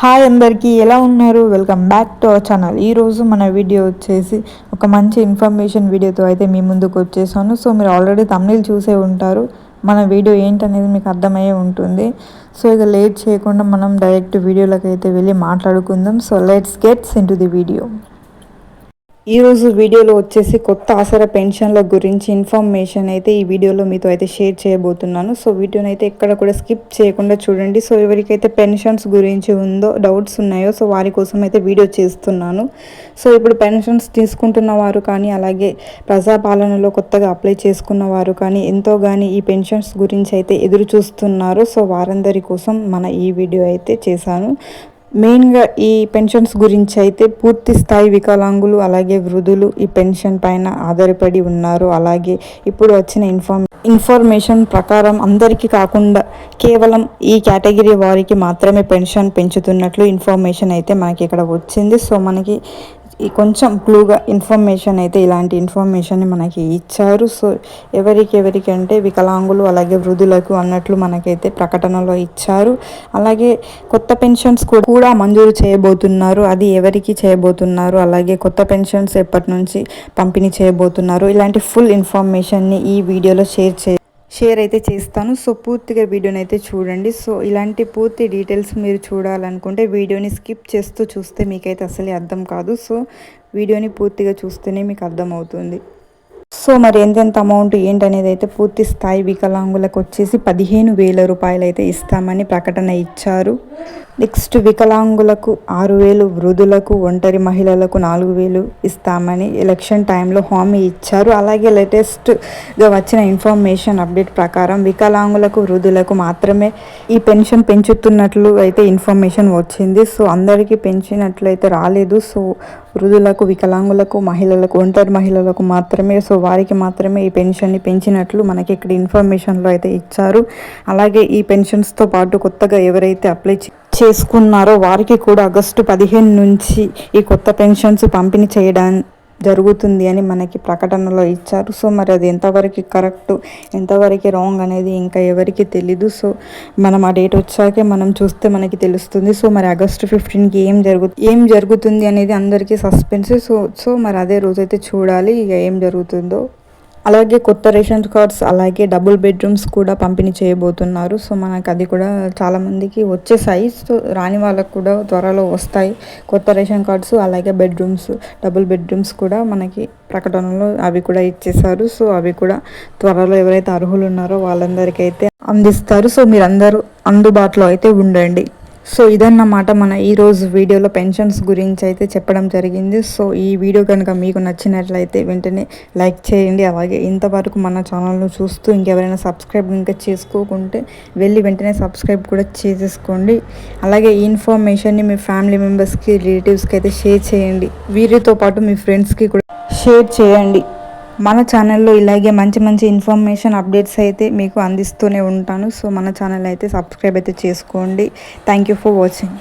Hi అందరికీ ఎలా ఉన్నారు? Welcome back to our channel ఈరోజు మన వీడియో వచ్చేసి ఒక మంచి ఇన్ఫర్మేషన్ వీడియోతో అయితే మీ ముందుకు వచ్చేసాను. సో మీరు ఆల్రెడీ తమిళ్ చూసే ఉంటారు. మన వీడియో ఏంటనేది మీకు అర్థమయ్యే ఉంటుంది. సో ఇక లేట్ చేయకుండా మనం డైరెక్ట్ వీడియోలకైతే అయితే వెళ్ళి మాట్లాడుకుందాం. So let's gets into the video ఈరోజు వీడియోలో వచ్చేసి కొత్త ఆసరా పెన్షన్ల గురించి ఇన్ఫర్మేషన్ అయితే ఈ వీడియోలో మీతో అయితే షేర్ చేయబోతున్నాను. సో వీడియోని అయితే ఎక్కడ కూడా స్కిప్ చేయకుండా చూడండి. సో ఎవరికైతే పెన్షన్స్ గురించి ఉందో డౌట్స్ ఉన్నాయో సో వారి కోసం అయితే వీడియో చేస్తున్నాను. సో ఇప్పుడు పెన్షన్స్ తీసుకుంటున్న వారు కానీ అలాగే ప్రజాపాలనలో కొత్తగా అప్లై చేసుకున్న వారు కానీ ఎంతో కానీ ఈ పెన్షన్స్ గురించి అయితే ఎదురు చూస్తున్నారు సో వారందరి కోసం మన ఈ వీడియో అయితే చేశాను. మెయిన్గా ఈ పెన్షన్స్ గురించి అయితే పూర్తి స్థాయి వికలాంగులు అలాగే వృద్ధులు ఈ పెన్షన్ పైన ఆధారపడి ఉన్నారు. అలాగే ఇప్పుడు వచ్చిన ఇన్ఫార్మ్ ఇన్ఫర్మేషన్ ప్రకారం అందరికీ కాకుండా కేవలం ఈ కేటగిరీ వారికి మాత్రమే పెన్షన్ పెంచుతున్నట్లు ఇన్ఫర్మేషన్ అయితే మనకి ఇక్కడ వచ్చింది. సో మనకి కొంచెం క్లూగా ఇన్ఫర్మేషన్ అయితే ఇలాంటి ఇన్ఫర్మేషన్ మనకి ఇచ్చారు. సో ఎవరికి ఎవరికి అంటే వికలాంగులు అలాగే వృద్ధులకు అన్నట్లు మనకైతే ప్రకటనలో ఇచ్చారు. అలాగే కొత్త పెన్షన్స్ కూడా మంజూరు చేయబోతున్నారు. అది ఎవరికి చేయబోతున్నారు? అలాగే కొత్త పెన్షన్స్ ఎప్పటి నుంచి పంపిణీ చేయబోతున్నారు? ఇలాంటి ఫుల్ ఇన్ఫర్మేషన్ని ఈ వీడియోలో షేర్ చే షేర్ అయితే చేస్తాను. సో పూర్తిగా వీడియోని అయితే చూడండి. సో ఇలాంటి పూర్తి డీటెయిల్స్ మీరు చూడాలనుకుంటే వీడియోని స్కిప్ చేస్తూ చూస్తే మీకైతే అసలే అర్థం కాదు. సో వీడియోని పూర్తిగా చూస్తేనే మీకు అర్థమవుతుంది. సో మరి ఎంతెంత అమౌంట్ ఏంటనేది అయితే పూర్తి స్థాయి వికలాంగులకు వచ్చేసి పదిహేను వేల రూపాయలు అయితే ఇస్తామని ప్రకటన ఇచ్చారు. నెక్స్ట్ వికలాంగులకు ఆరు వేలు వృద్ధులకు ఒంటరి మహిళలకు నాలుగు వేలు ఇస్తామని ఎలక్షన్ టైంలో హామీ ఇచ్చారు. అలాగే లేటెస్ట్గా వచ్చిన ఇన్ఫర్మేషన్ అప్డేట్ ప్రకారం వికలాంగులకు వృద్ధులకు మాత్రమే ఈ పెన్షన్ పెంచుతున్నట్లు అయితే ఇన్ఫర్మేషన్ వచ్చింది. సో అందరికీ పెంచినట్లయితే రాలేదు. సో వృద్ధులకు వికలాంగులకు మహిళలకు ఒంటరి మహిళలకు మాత్రమే సో వారికి మాత్రమే ఈ పెన్షన్ని పెంచినట్లు మనకి ఇక్కడ ఇన్ఫర్మేషన్లో అయితే ఇచ్చారు. అలాగే ఈ పెన్షన్స్తో పాటు కొత్తగా ఎవరైతే అప్లై చేసుకున్నారో వారికి కూడా ఆగస్టు పదిహేను నుంచి ఈ కొత్త పెన్షన్స్ పంపిణీ చేయడం జరుగుతుంది అని మనకి ప్రకటనలో ఇచ్చారు. సో మరి అది ఎంతవరకు కరెక్ట్ ఎంతవరకు రాంగ్ అనేది ఇంకా ఎవరికి తెలీదు. సో మనం ఆ డేట్ వచ్చాకే మనం చూస్తే మనకి తెలుస్తుంది. సో మరి ఆగస్టు ఫిఫ్టీన్కి ఏం జరుగు ఏం జరుగుతుంది అనేది అందరికీ సస్పెన్స్. సో సో మరి అదే రోజైతే చూడాలి. ఇక ఏం జరుగుతుందో. అలాగే కొత్త రేషన్ కార్డ్స్ అలాగే డబుల్ బెడ్రూమ్స్ కూడా పంపిణీ చేయబోతున్నారు. సో మనకు అది కూడా చాలామందికి వచ్చేసాయి. సో రాని వాళ్ళకు కూడా త్వరలో వస్తాయి కొత్త రేషన్ కార్డ్స్ అలాగే బెడ్రూమ్స్ డబుల్ బెడ్రూమ్స్ కూడా మనకి ప్రకటనలో అవి కూడా ఇచ్చేసారు సో అవి కూడా త్వరలో ఎవరైతే అర్హులు ఉన్నారో వాళ్ళందరికీ అయితే అందిస్తారు. సో మీరందరూ అందుబాటులో అయితే ఉండండి. సో ఇదన్నమాట మన ఈరోజు వీడియోలో పెన్షన్స్ గురించి అయితే చెప్పడం జరిగింది. సో ఈ వీడియో కనుక మీకు నచ్చినట్లయితే వెంటనే లైక్ చేయండి. అలాగే ఇంతవరకు మన ఛానల్ను చూస్తూ ఇంకెవరైనా సబ్స్క్రైబ్ ఇంకా చేసుకోకుంటే వెళ్ళి వెంటనే సబ్స్క్రైబ్ కూడా చేసేసుకోండి. అలాగే ఈ ఇన్ఫర్మేషన్ని మీ ఫ్యామిలీ మెంబర్స్కి రిలేటివ్స్కి అయితే షేర్ చేయండి. వీరితో పాటు మీ ఫ్రెండ్స్కి కూడా షేర్ చేయండి. మన ఛానల్లో ఇలాగే మంచి మంచి ఇన్ఫర్మేషన్ అప్డేట్స్ అయితే మీకు అందిస్తూనే ఉంటాను. సో మన ఛానల్ అయితే సబ్స్క్రైబ్ అయితే చేసుకోండి. Thank you for watching